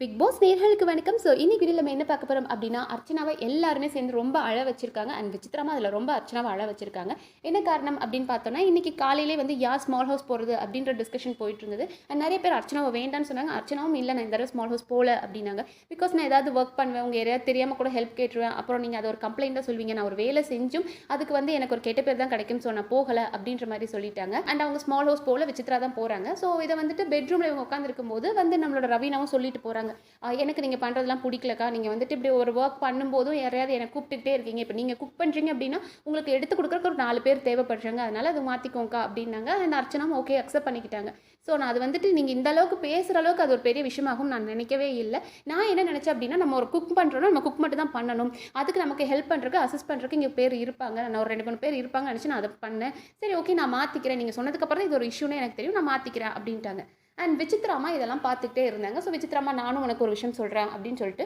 Big pass நேர்களுக்கு வணக்கம். So இன்னைக்கு வீடியோ நம்ம என்ன பார்க்க போகிறோம் அப்படின்னா அர்ச்சனாவை எல்லாருமே சேர்ந்து ரொம்ப அழ வச்சிருக்காங்க. அண்ட் விசித்திரமாக அதில் ரொம்ப அர்ச்சனாவை அழ வச்சிருக்காங்க. என்ன காரணம் அப்படின்னு பார்த்தோன்னா இன்னைக்கு காலையிலே வந்து யார் ஸ்மால் ஹவுஸ் போகிறது அப்படின்ற டிஸ்கஷன் போயிட்டு இருந்தது அண்ட் நிறைய பேர் அர்ச்சனாவை வேண்டாம்னு சொன்னாங்க. அர்ச்சனாவும் இல்லை நான் இந்த தடவை ஸ்மால் ஹவுஸ் போகல அப்படின்னாங்க. பிகாஸ் நான் ஏதாவது ஒர்க் பண்ணுவேன். உங்கள் யாரையாவது தெரியாமல் கூட ஹெல்ப் கேட்டுருவேன். அப்புறம் நீங்கள் அதை ஒரு கம்ப்ளைண்ட்டாக சொல்வீங்க நான் ஒரு வேலை செஞ்சும் அதுக்கு வந்து எனக்கு ஒரு கெட்ட பேர் தான் கிடைக்கும் ஸோ நான் போகலை அப்படின்ற மாதிரி சொல்லிட்டாங்க. அண்ட் அவங்க ஸ்மால் ஹவுஸ் போகல விசித்திரா தான் போகிறாங்க ஸோ இதை வந்துட்டு பெட்ரூமில் இவங்க உட்காந்துருக்கும் போது வந்து நம்மளோட ரவீனாவும் சொல்லிட்டு போகிறாங்க எனக்கு நீங்கள் பண்ணுறதெல்லாம் பிடிக்கலக்கா. நீங்கள் வந்துட்டு இப்படி ஒரு ஒர்க் பண்ணும்போதும் யாரையாவது என்னை கூப்பிட்டுக்கிட்டே இருக்கீங்க. இப்போ நீங்கள் குக் பண்ணுறீங்க அப்படின்னா உங்களுக்கு எடுத்து கொடுக்குறக்கு ஒரு நாலு பேர் தேவைப்படுறாங்க. அதனால் அது மாற்றிக்கோங்கக்கா அப்படின்னாங்க. அந்த அர்ச்சனாவும் ஓகே அக்செப்ட் பண்ணிக்கிட்டாங்க. ஸோ நான் அது வந்துட்டு நீங்கள் இந்த அளவுக்கு பேசுகிற அளவுக்கு அது ஒரு பெரிய விஷயமாகும் நான் நினைக்கவே இல்லை. நான் என்ன நினச்சேன் அப்படின்னா நம்ம ஒரு குக் பண்ணுறோன்னா நம்ம குக் மட்டும் தான் பண்ணணும். அதுக்கு நமக்கு ஹெல்ப் பண்ணுறதுக்கு அசிஸ்ட் பண்ணுறதுக்கு இங்கே பேர் இருப்பாங்க. நான் ஒரு ரெண்டு மூணு பேர் இருப்பாங்க நினச்சி நான் அதை பண்ணேன். சரி ஓகே நான் மாற்றிக்கிறேன் நீங்கள் சொன்னதுக்கப்புறம் தான் இது ஒரு இஷ்யூன்னு எனக்கு தெரியும். நான் மாற்றிக்கிறேன் அப்படின்ட்டாங்க. அண்ட் விசித்ராமா இதெல்லாம் பார்த்துக்கிட்டே இருந்தாங்க. ஸோ விசித்ராமா நானும் உனக்கு ஒரு விஷயம் சொல்கிறேன் அப்படின்னு சொல்லிட்டு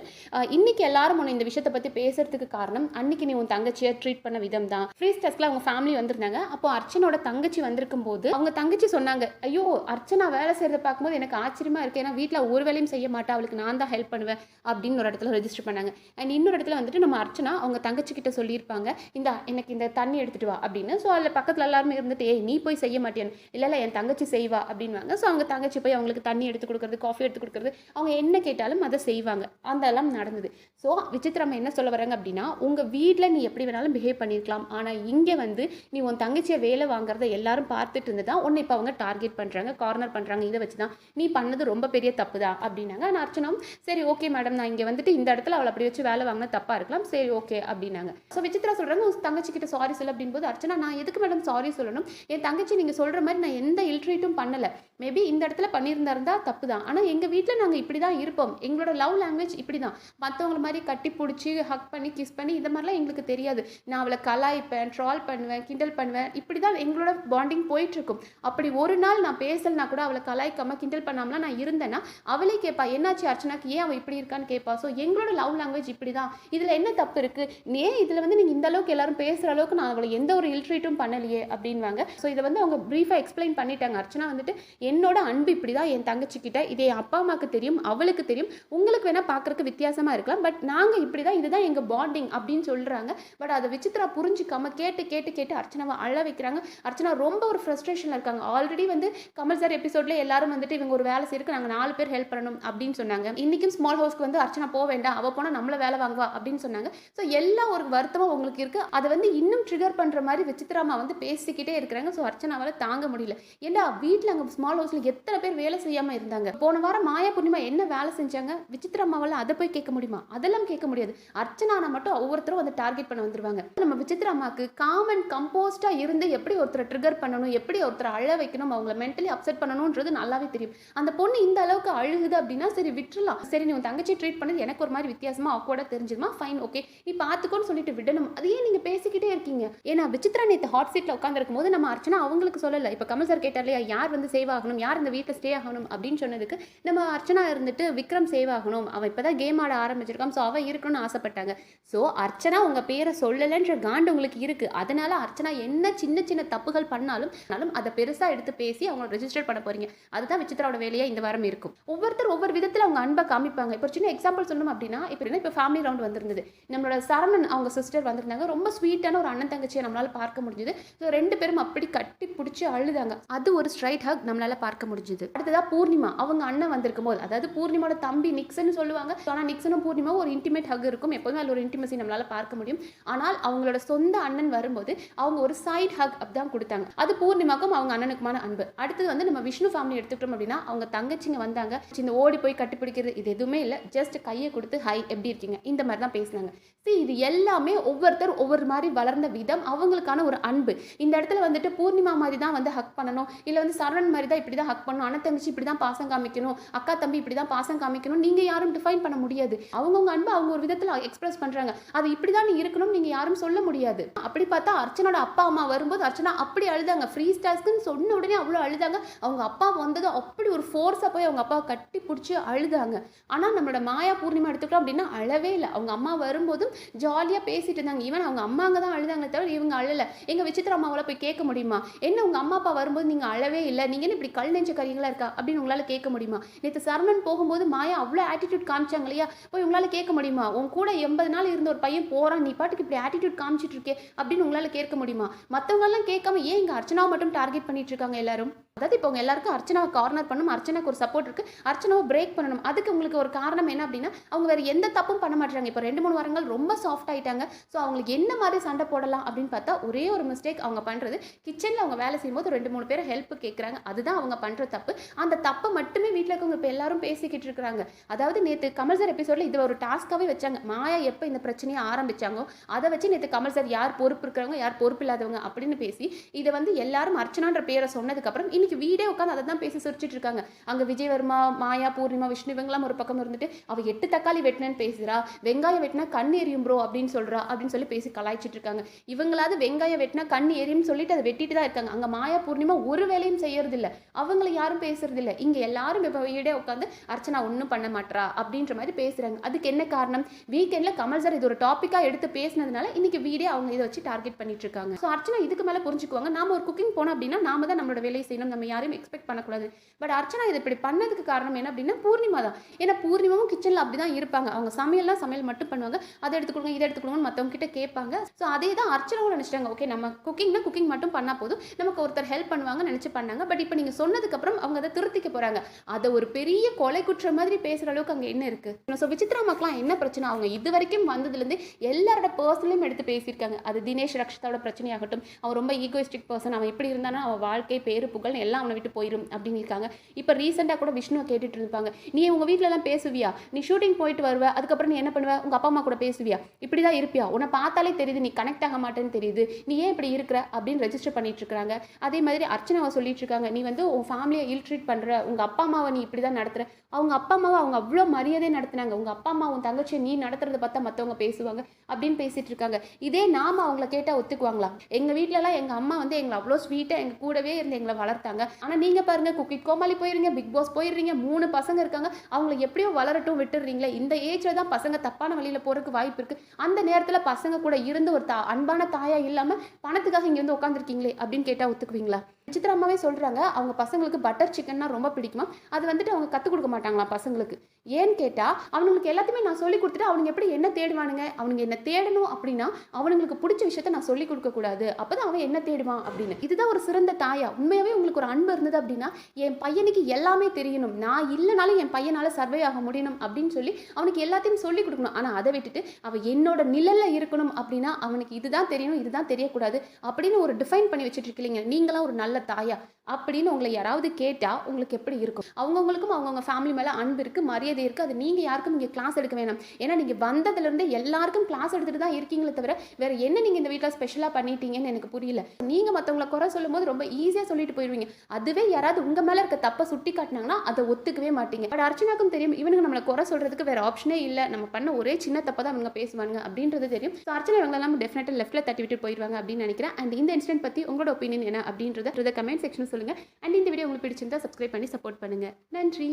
இன்றைக்கி இன்னைக்கு எல்லாரும் உன்னை இந்த விஷயத்தை பற்றி பேசுறதுக்கு காரணம் அன்னைக்கு நீ உன் தங்கச்சியை ட்ரீட் பண்ண விதம் தான் ஃப்ரீ டெஸ்ட்டில் அவங்க ஃபேமிலி வந்திருந்தாங்க. அப்போ அர்ச்சனோட தங்கச்சி வந்திருக்கும் போது அவங்க தங்கச்சி சொன்னாங்க ஐயோ அர்ச்சனா வேலை செய்கிறத பார்க்கும்போது எனக்கு ஆச்சரியமா இருக்கு. ஏன்னா வீட்டில் ஒரு வேலையும் செய்ய மாட்டா. அவளுக்கு நான் தான் ஹெல்ப் பண்ணுவேன். அப்படின்னு ஒரு இடத்துல ரெஜிஸ்டர் பண்ணாங்க. அண்ட் இன்னொரு இடத்துல வந்துட்டு நம்ம அர்ச்சனா அவங்க தங்கச்சி கிட்ட சொல்லியிருப்பாங்க இந்த எனக்கு இந்த தண்ணி எடுத்துட்டு வா அப்படின்னு. ஸோ அதில் பக்கத்தில் எல்லாருமே இருந்துட்டு ஏய் நீ போய் செய்ய மாட்டியான்னு? இல்லை இல்லை என் தங்கச்சி செய்வா அப்படின்வாங்க ஸோ அவங்க தங்கச்சி போய் அவங்களுக்கு தண்ணி எடுத்து கொடுக்குறது காஃபி எடுத்து கொடுக்குறது அவங்க என்ன கேட்டாலும் அதை செய்வாங்க. அதெல்லாம் நடந்தது. ஸோ விசித்திரம் என்ன சொல்ல வராங்க அப்படின்னா உங்கள் வீட்டில் நீ எப்படி வேணாலும் பிஹேவ் பண்ணியிருக்கலாம் ஆனால் இங்கே வந்து நீ உன் தங்கச்சியை வேலை வாங்குறத எல்லாரும் பார்த்துட்டு இருந்து தான் உன்னை இப்போ அவங்க டார்கெட் பண்ணுறாங்க கார்னர் பண்ணுறாங்க இதை வச்சு தான் நீ பண்ணது ரொம்ப பெரிய தப்பு தான் அப்படின்னாங்க. நான் அர்ச்சனாவும் சரி ஓகே மேடம் நான் இங்கே வந்துட்டு இந்த இடத்துல அவளை அப்படி வச்சு வேலை வாங்கினா தப்பாக இருக்கலாம். சரி ஓகே அப்படின்னாங்க. ஸோ விசித்ரா சொல்கிறாங்க உன் தங்கச்சி கிட்ட சாரி சொல்ல அப்படின்போது அர்ச்சனா நான் எதுக்கு மேடம் சாரி சொல்லணும்? என் தங்கச்சி நீங்கள் சொல்கிற மாதிரி நான் எந்த இல்ட்ரேட்டும் பண்ணலை. மேபி இந்த இடத்துல பண்ணியிருந்தா தப்பு தான் ஆனால் எங்கள் வீட்டில் நாங்கள் இப்படி தான் இருப்போம். எங்களோட லவ் லாங்குவேஜ் இப்படி தான் மற்றவங்கள மாதிரி கட்டி பிடிச்சி ஹக் பண்ணி கிஸ் பண்ணி இந்த மாதிரிலாம் எங்களுக்கு தெரியாது. நான் அவளை கலாய்ப்பேன் ட்ரால் பண்ணுவேன் கிண்டல் பண்ணுவேன். இப்படி தான் எங்களோட பாண்டிங் போயிட்டுருக்கும். அப்படி ஒரு நாள் நான் பேசலைனா கூட அவளை கலாய்க்காம கிண்டல் பண்ணாமலாம் நான் இருந்தேன்னா அவளே கேட்பா என்னாச்சு அர்ச்சனாக்கு? ஏன் அவள் இப்படி இருக்கான்னு கேட்பா? ஸோ எங்களோட லவ் லாங்குவேஜ் இப்படி தான் இதில் என்ன தப்பு இருக்குது ஏன் இதில் வந்து நீங்கள் இந்த அளவுக்கு எல்லாரும் பேசுகிற அளவுக்கு நான் அவளை எந்த ஒரு இல்ட்ரீட்டும் பண்ணலையே அப்படின்வாங்க ஸோ இதை வந்து அவங்க ப்ரீஃபாக எக்ஸ்பிளைன் பண்ணிட்டாங்க. அர்ச்சனா வந்துட்டு என்னோட அன்பு இப்படி தான் என் தங்கச்சிக்கிட்ட இது என் அப்பா அம்மாவுக்கு தெரியும் அவளுக்கு தெரியும் உங்களுக்கு வேணால் பார்க்குறக்கு வித்தியாசமாக இருக்கலாம் பட் நாங்கள் இப்படி தான் இதுதான் எங்கள் பாண்டிங் அப்படின்னு சொல்கிறாங்க பட் அதை விசித்ரா புரிஞ்சிக்காம கேட்டு கேட்டு கேட்டு அர்ச்சனாவை அழ வைக்கிறாங்க. அர்ச்சனா ரொம்ப ஒரு ஃப்ரஸ்ட்ரேஷனில் இருக்காங்க. ஆல்ரெடி வந்து கமல் சார் எபிசோட்ல எல்லாரும் வந்துட்டு இவங்க ஒரு வேலை செய்யறதுக்கு நாங்கள் நாலு பேர் ஹெல்ப் பண்ணணும் அப்படின்னு சொன்னாங்க. இன்னைக்கும் ஸ்மால் ஹவுஸ்க்கு வந்து அர்ச்சனா போக வேண்டாம். அவள் போனால் நம்மள வேலை வாங்குவா அப்படின்னு சொன்னாங்க. ஸோ எல்லா ஒரு வருத்தமும் உங்களுக்கு இருக்கு. அதை வந்து இன்னும் ட்ரிகர் பண்ணுற மாதிரி விசித்ராமா வந்து பேசிக்கிட்டே இருக்கிறாங்க. ஸோ அர்ச்சனாவால் தாங்க முடியல. ஏன்னா வீட்டில் அங்கே ஸ்மால் ஹவுஸில் எத்தனை பேர் வேலை செய்யாமல் இருந்தாங்க. போன வாரம் மாயா பூர்ணிமா என்ன வேலை செஞ்சாங்க? விசித்ராமாவால் அதை போய் கேட்க முடியுமா? அதெல்லாம் கேட்க முடியாது. அர்ச்சனானா மட்டும் ஒவ்வொருத்தரும் வந்து டார்கெட் பண்ண வந்துருவாங்க. நம்ம விசித்ராமாக்கு காமன் கம்போஸ்டா இருந்து எப்படி ஒருத்தரை ட்ரிகர் பண்ணணும்? எப்படி ஒருத்தரை அழ வைக்கணும்? அவங்கள மென்டலி அப்செட் பண்ணணும்ன்றது நல்லாவே தெரியும். அந்த பொண்ணு இந்த அளவுக்கு அழுகுது அப்படின்னா சரி விட்டுறலாம். சரி நீ உன் தங்கச்சி ட்ரீட் பண்ணது எனக்கு ஒரு மாதிரி வித்தியாசமா அக்வர்டா தெரிஞ்சிருமா ஃபைன் ஓகே நீ பார்த்துக்கோன்னு சொல்லிட்டு விடணும். அதையே நீங்கள் பேசிக்கிட்டே இருக்கீங்க. ஏன்னா விசித்ரா நேற்று ஹாட் சீட்டில் உட்காந்துருக்கும் போது நம்ம அர்ச்சனா அவங்களுக்கு சொல்லலை. இப்போ கமல் சார் கேட்டார் இல்லையா? யார் வந்து சேவ் ஆகணும்? யார் இந்த வீட்டில் ஸ்டே ஆகணும் அப்படின்னு சொன்னதுக்கு நம்ம அர்ச்சனா இருந்துட்டு விக்ரம் சேவ் ஆகணும். அவன் இப்பதான் கேம் ஆட ஆரம்பிச்சிருக்கான். ஸோ அவன் இருக்கணும்னு ஆசைப்பட்டாங்க. ஸோ அர்ச்சனா உங்கள் பேரை சொல்லலைன்ற காண்டு உங்களுக்கு இருக்குது அதனால அர்ச்சனா என்ன சின்ன சின்ன தப்புகள் பண்ணாலும் ஆனாலும் அதை பெருசாக எடுத்து பேசி அவங்க ரெஜிஸ்டர் பண்ண போகிறீங்க அதுதான் விசித்ராவோட வேலையாக இந்த வாரம் இருக்கும். ஒவ்வொருத்தர் ஒவ்வொரு விதத்தில் அவங்க அன்பை காமிப்பாங்க. இப்போ சின்ன எக்ஸாம்பிள் சொல்லணும் அப்படின்னா இப்போ என்ன இப்போ ஃபேமிலி ரவுண்ட் வந்திருந்தது. நம்மளோட சரவணன் அவங்க சிஸ்டர் வந்திருந்தாங்க. ரொம்ப ஸ்வீட்டான ஒரு அண்ணன் தங்கச்சியை நம்மளால் பார்க்க முடிஞ்சுது. ஸோ ரெண்டு பேரும் அப்படி கட்டி பிடிச்சி அழுதாங்க. அது ஒரு ஸ்ட்ரைட் ஹக் நம்மளால் பார்க்க முடிஞ்சுது. அடுத்ததா பூர்ணிமா. அவங்க அண்ணன் வந்திருக்கும் போது அதாவது பூர்ணிமாவோட தம்பி நிக்சன் சொல்லுவாங்க. ஆனால் நிக்சனும் பூர்ணிமாவும் ஒரு இன்டிமேட் ஹக் இருக்கும். எப்போதுமே அதில் ஒரு இன்டிமசி நம்மளால் பார்க்க முடியும். ஆனால் அவங்களோட சொந்த அண்ணன் வரும்போது அவங்க ஒரு சைட் ஹக் தான் கொடுத்தாங்க. அது பூர்ணிமாக்கும் அவங்க அண்ணனுக்குமான அன்பு. அடுத்தது வந்து நம்ம விஷ்ணு ஃபேமிலி எடுத்துக்கிட்டோம் அப்படின்னா அவங்க தங்கச்சிங்க வந்தாங்க. இந்த ஓடி போய் கட்டுப்பிடிக்கிறது இது எதுவுமே இல்லை. ஜஸ்ட் கையை கொடுத்து ஹை எப்படி இருக்கீங்க? இந்த மாதிரி தான் பேசினாங்க. சி இது எல்லாமே ஒவ்வொருத்தர் ஒவ்வொரு மாதிரி வளர்ந்த விதம். அவங்களுக்கான ஒரு அன்பு. இந்த இடத்துல வந்துட்டு பூர்ணிமா மாதிரி தான் வந்து ஹக் பண்ணணும். இல்லை வந்து சரவணன் மாதிரி தான் இப்படி தான் ஹக் பண்ணணும். அண்ணன் தங்கச்சி இப்படி தான் பாசம் காமிக்கணும் அக்கா தம்பி இப்படி தான் பாசம் காமிக்கணும் நீங்கள் யாரும் டிஃபைன் பண்ண முடியாது. அவங்கவுங்க அன்பு அவங்க ஒரு விதத்தில் எக்ஸ்பிரஸ் பண்ணுறாங்க அது இப்படி தான் நீ இருக்கணும் நீங்கள் யாரும் சொல்ல முடியாது. அப்படி பார்த்தா அர்ச்சனோட அப்பா அம்மா வரும்போது அர்ச்சனா அப்படி அழுதாங்க. ஃப்ரீ ஸ்டாஸ்க்குன்னு சொன்ன உடனே அவ்வளோ அழுதாங்க. அவங்க அப்பா வந்தது அப்படி ஒரு ஃபோர்ஸாக போய் அவங்க அப்பாவை கட்டி பிடிச்சி அழுதாங்க. ஆனால் நம்மளோட மாயா பூர்ணிமா எடுத்துக்கிட்டோம் அப்படின்னா அழவே இல்லை. அவங்க அம்மா வரும்போதும் ஜாலியாக பேசிட்டு இருந்தாங்க. ஈவன் அவங்க அம்மாங்க தான் அழுதாங்களே தவிர இவங்க அழலை. எங்கள் விசித்திர அம்மாவில் போய் கேட்க முடியுமா? என்ன உங்கள் அம்மா அப்பா வரும்போது நீங்கள் அழவே இல்லை? நீங்கள் என்ன இப்படி கல் நெஞ்ச கறி பிள்ளைங்களா இருக்கா அப்படின்னு உங்களால் கேட்க முடியுமா? நேற்று சரவணன் போகும்போது மாயா அவ்வளோ ஆட்டிடியூட் காமிச்சாங்க இல்லையா? போய் உங்களால் கேட்க முடியுமா? உன் கூட எண்பது நாள் இருந்த ஒரு பையன் போகிறான் நீ பாட்டுக்கு இப்படி ஆட்டிடியூட் காமிச்சிட்டு இருக்கே அப்படின்னு உங்களால் கேட்க முடியுமா? மற்றவங்கெல்லாம் கேட்காம ஏன் இங்கே அர்ச்சனாவை மட்டும் டார்கெட் பண்ணிட்டு இருக்காங்க எல்லாரும்? அதாவது இப்போ உங்க எல்லாருக்கும் அர்ச்சனாவை கார்னர் பண்ணணும் அர்ச்சனாக்கு ஒரு சப்போர்ட் இருக்கு. அர்ச்சனாவை பிரேக் பண்ணணும். அதுக்கு உங்களுக்கு ஒரு காரணம் என்ன அப்படின்னா அவங்க வேற எந்த தப்பும் பண்ண மாட்டாங்க இப்போ ரெண்டு மூணு வாரங்கள் ரொம்ப சாஃப்ட் ஆயிட்டாங்க. ஸோ அவங்களுக்கு என்ன மாதிரி சண்டை போடலாம் அப்படின்னு பார்த்தா ஒரே ஒரு மிஸ்டேக் அவங்க பண்றது கிச்சனில் அவங்க வேலை செய்யும்போது ரெண்டு மூணு பேர் ஹெல்ப் கேட்குறாங்க அதுதான் அவங்க பண்ற தப்பு. அந்த தப்பை மட்டுமே வீட்டில் இருக்கவங்க இப்போ எல்லாரும் பேசிக்கிட்டு இருக்கிறாங்க. அதாவது நேற்று கமல் சார் எபிசோட்ல இது ஒரு டாஸ்க்காகவே வச்சாங்க. மாயா எப்போ இந்த பிரச்சனையை ஆரம்பிச்சாங்க அதை வச்சு நேற்று கமல் சார் யார் பொறுப்பு இருக்கிறவங்க யார் பொறுப்பு இல்லாதவங்க அப்படின்னு பேசி இதை வந்து எல்லாரும் அர்ச்சனான்ற பேரை சொன்னதுக்கப்புறம் இன்னைக்கு வீடே உட்காந்து அதை தான் பேசி சிரிச்சிட்டு இருக்காங்க. அங்கே விஜயவர்மா மாயா பூர்ணிமா விஷ்ணு இவங்கலாம் ஒரு பக்கம் இருந்துட்டு அவ எட்டு தக்காளி வெட்டினேன்னு பேசுறா. வெங்காயம் வெட்டினா கண் எரியும் ப்ரோ அப்படின்னு சொல்றா அப்படின்னு சொல்லி பேசி கலாய்ச்சிட்டு இருக்காங்க. இவங்களாவது வெங்காயம் வெட்டினா கண் எரியும்னு சொல்லிட்டு அதை வெட்டிட்டு தான் இருக்காங்க. அங்கே மாயா பூர்ணிமா ஒரு வேலையும் செய்யறது இல்ல அவங்கள யாரும் பேசுறது இல்ல இங்க எல்லாரும் இப்போ வீடே உட்காந்து அர்ச்சனா ஒன்றும் பண்ண மாட்றா அப்படின்ற மாதிரி பேசுறாங்க. அதுக்கு என்ன காரணம்? வீக்கெண்ட்ல கமல் சார் இது ஒரு டாப்பிக்கா எடுத்து பேசினதுனால இன்னைக்கு வீடே அவங்க இதை வச்சு டார்கெட் பண்ணிட்டு இருக்காங்க. ஸோ அர்ச்சனா இதுக்கு மேல புரிஞ்சுக்குவாங்க. நாம ஒரு குக்கிங் போனோம் அப்படின்னா நாம தான் நம்மளோட வேலையை செய்யணும் நம்ம யாரையும் எக்ஸ்பெக்ட் பண்ணக்கூடாது. பட் அர்ச்சனா இது இப்படி பண்ணதுக்கு காரணம் என்ன அப்படின்னா பூர்ணிமா தான். ஏன்னா பூர்ணிமாவும் கிச்சனில் அப்படி தான் இருப்பாங்க. அவங்க சமையல்லாம் சமையல் மட்டும் பண்ணுவாங்க. அதை எடுத்து கொடுங்க இதை எடுத்து கொடுங்கன்னு மற்றவங்க கிட்ட கேட்பாங்க. ஸோ அதே தான் அர்ச்சனாவும் நினச்சிட்டாங்க. ஓகே நம்ம குக்கிங்னா குக்கிங் மட்டும் பண்ணால் போதும். நமக்கு ஒருத்தர் ஹெல்ப் பண்ணுவாங்க நினச்சி பண்ணாங்க. பட் இப்போ நீங்கள் சொன்னதுக்கப்புறம் அவங்க அதை திருத்திக்க போகிறாங்க அதை ஒரு பெரிய கொலை குற்றம் மாதிரி பேசுகிற அளவுக்கு அங்கே என்ன இருக்குது ஸோ விசித்ரா மக்கள்லாம் என்ன பிரச்சனை? அவங்க இது வரைக்கும் வந்ததுலேருந்து எல்லாரோட பர்சனலையும் எடுத்து பேசியிருக்காங்க. அது தினேஷ் ரக்ஷிதாவோட பிரச்சனையாகட்டும். அவன் ரொம்ப ஈகோயிஸ்டிக் பர்சன் அவன் எப்படி இருந்தானா அவன் வாழ்க்கை பேரு புகழ் எல்லாம் அவனை விட்டு போயிடும் அப்படின்னு இருக்காங்க. இப்போ ரீசெண்டாக கூட விஷ்ணுவை கேட்டுட்டு இருப்பாங்க நீ உங்கள் வீட்டிலலாம் பேசுவியா? நீ ஷூட்டிங் போயிட்டு வருவ அதுக்கப்புறம் நீ என்ன பண்ணுவ? உங்கள் அப்பா அம்மா கூட பேசுவியா? இப்படி தான் இருப்பியா? உன்னை பார்த்தாலே தெரியுது நீ கனெக்ட் ஆக மாட்டேன்னு தெரியுது. நீ ஏன் இப்படி இருக்கிற? அப்படின்னு ரெஜிஸ்டர் பண்ணிட்டு இருக்காங்க. அதே மாதிரி அர்ச்சனாவை சொல்லிட்டு இருக்காங்க. நீ வந்து உன் ஃபேமிலியை இல் ட்ரீட் பண்ணுற உங்கள் அப்பா அம்மாவை நீ இப்படி தான் நடத்துற. அவங்க அப்பா அம்மாவை அவங்க அவ்வளோ மரியாதை நடத்துனாங்க. உங்கள் அப்பா அம்மா உன் தங்கச்சியை நீ நடத்துறத பார்த்தா மற்றவங்க பேசுவாங்க அப்படின்னு பேசிட்டு இருக்காங்க. இதே நாம அவங்கள கேட்டால் ஒத்துக்குவாங்களா? எங்கள் வீட்டிலலாம் எங்கள் அம்மா வந்து எங்களை அவ்வளோ ஸ்வீட்டாக எங்கள் கூடவே இருந்து எங்களை வளர்த்தாங்க. ஆனால் நீங்கள் பாருங்க குக்கிட் கோமாளி போயிருங்க பிக் பாஸ் போயிடுறீங்க மூணு பசங்க இருக்காங்க. அவங்கள எப்படியோ வளரட்டும் விட்டுடுறீங்களே இந்த ஏஜில் தான் பசங்க தப்பான வழியில் போகிறதுக்கு வாய்ப்பு இருக்குது அந்த நேரத்தில் பசங்க கூட இருந்து ஒரு தா அன்பான தாயா இல்லாமல் பணத்துக்காக இங்கே வந்து உட்காந்துருக்கீங்களே அப்படின்னு கேட்டால் ஒத்துக்குவீங்களா? சித்ரா அம்மாவே சொல்கிறாங்க அவங்க பசங்களுக்கு பட்டர் சிக்கன்னா ரொம்ப பிடிக்குமா? அது வந்துட்டு அவங்க கற்றுக் கொடுக்க மாட்டாங்களாம் பசங்களுக்கு? ஏன்னு கேட்டால் அவனுங்களுக்கு எல்லாத்தையுமே நான் சொல்லி கொடுத்துட்டு அவனுங்க எப்படி என்ன தேடுவானுங்க? அவனுங்க என்ன தேடணும் அப்படின்னா அவனுங்களுக்கு பிடிச்ச விஷயத்த நான் சொல்லி கொடுக்கக்கூடாது அப்போ தான் அவன் என்ன தேடுவான் அப்படின்னு. இதுதான் ஒரு சிறந்த தாயா. உண்மையாகவே உங்களுக்கு ஒரு அன்பு இருந்தது அப்படின்னா என் பையனுக்கு எல்லாமே தெரியணும். நான் இல்லைனாலும் என் பையனால் சர்வே ஆக முடியணும் அப்படின்னு சொல்லி அவனுக்கு எல்லாத்தையும் சொல்லி கொடுக்கணும். ஆனால் அதை விட்டுட்டு அவன் என்னோட நிழலில் இருக்கணும் அப்படின்னா அவனுக்கு இதுதான் தெரியணும் இதுதான் தெரியக்கூடாது அப்படின்னு ஒரு டிஃபைன் பண்ணி வச்சுட்டு இருக்கீங்க நீங்களாம் ஒரு நல்ல தாயா அப்படின்னு உங்களை யாராவது கேட்டால் உங்களுக்கு எப்படி இருக்கும்? அவங்கவுங்களுக்கும் அவங்கவுங்க ஃபேமிலி மேலே அன்பு இருக்குது மரியாதை இருக்குது அது நீங்கள் யாருக்கும் இங்கே கிளாஸ் எடுக்க வேணாம். ஏன்னா நீங்கள் வந்ததுலேருந்து எல்லாருக்கும் கிளாஸ் எடுத்துகிட்டு தான் இருக்கீங்களே தவிர வேறு என்ன நீங்கள் இந்த வீட்டில் ஸ்பெஷலாக பண்ணிட்டீங்கன்னு எனக்கு புரியல. நீங்கள் மற்றவங்களை குறை சொல்லும்போது ரொம்ப ஈஸியாக சொல்லிட்டு போயிடுவீங்க அதுவே யாராவது உங்கள் மேலே இருக்க தப்பை சுட்டி காட்டினாங்கன்னா அதை ஒத்துக்கவே மாட்டீங்க. பட் அர்ச்சனாக்கும் தெரியும் இவனுக்கு நம்மளை குறை சொல்கிறதுக்கு வேறு ஆப்ஷனே இல்லை. நம்ம பண்ண ஒரே சின்ன தப்பை தான் அவங்க பேசுவாங்க அப்படின்றது தெரியும். ஸோ அர்ச்சனை இவங்கெல்லாம் டெஃபினட்டாக லெஃப்ட்டில் தட்டி விட்டு போயிடுவாங்க அப்படின்னு நினைக்கிறேன். அண்ட் இந்த இன்சிடென்ட் பற்றி உங்களோட ஒப்பீனியன் என்ன அப்படின்றத கமெண்ட் செக்ஷன் சொல்லுங்கள் அண்ட் இந்த வீடியோ உங்களுக்கு பிடிச்சிருந்தா சப்ஸ்கிரைப் பண்ணி சப்போர்ட் பண்ணுங்கள் நன்றி.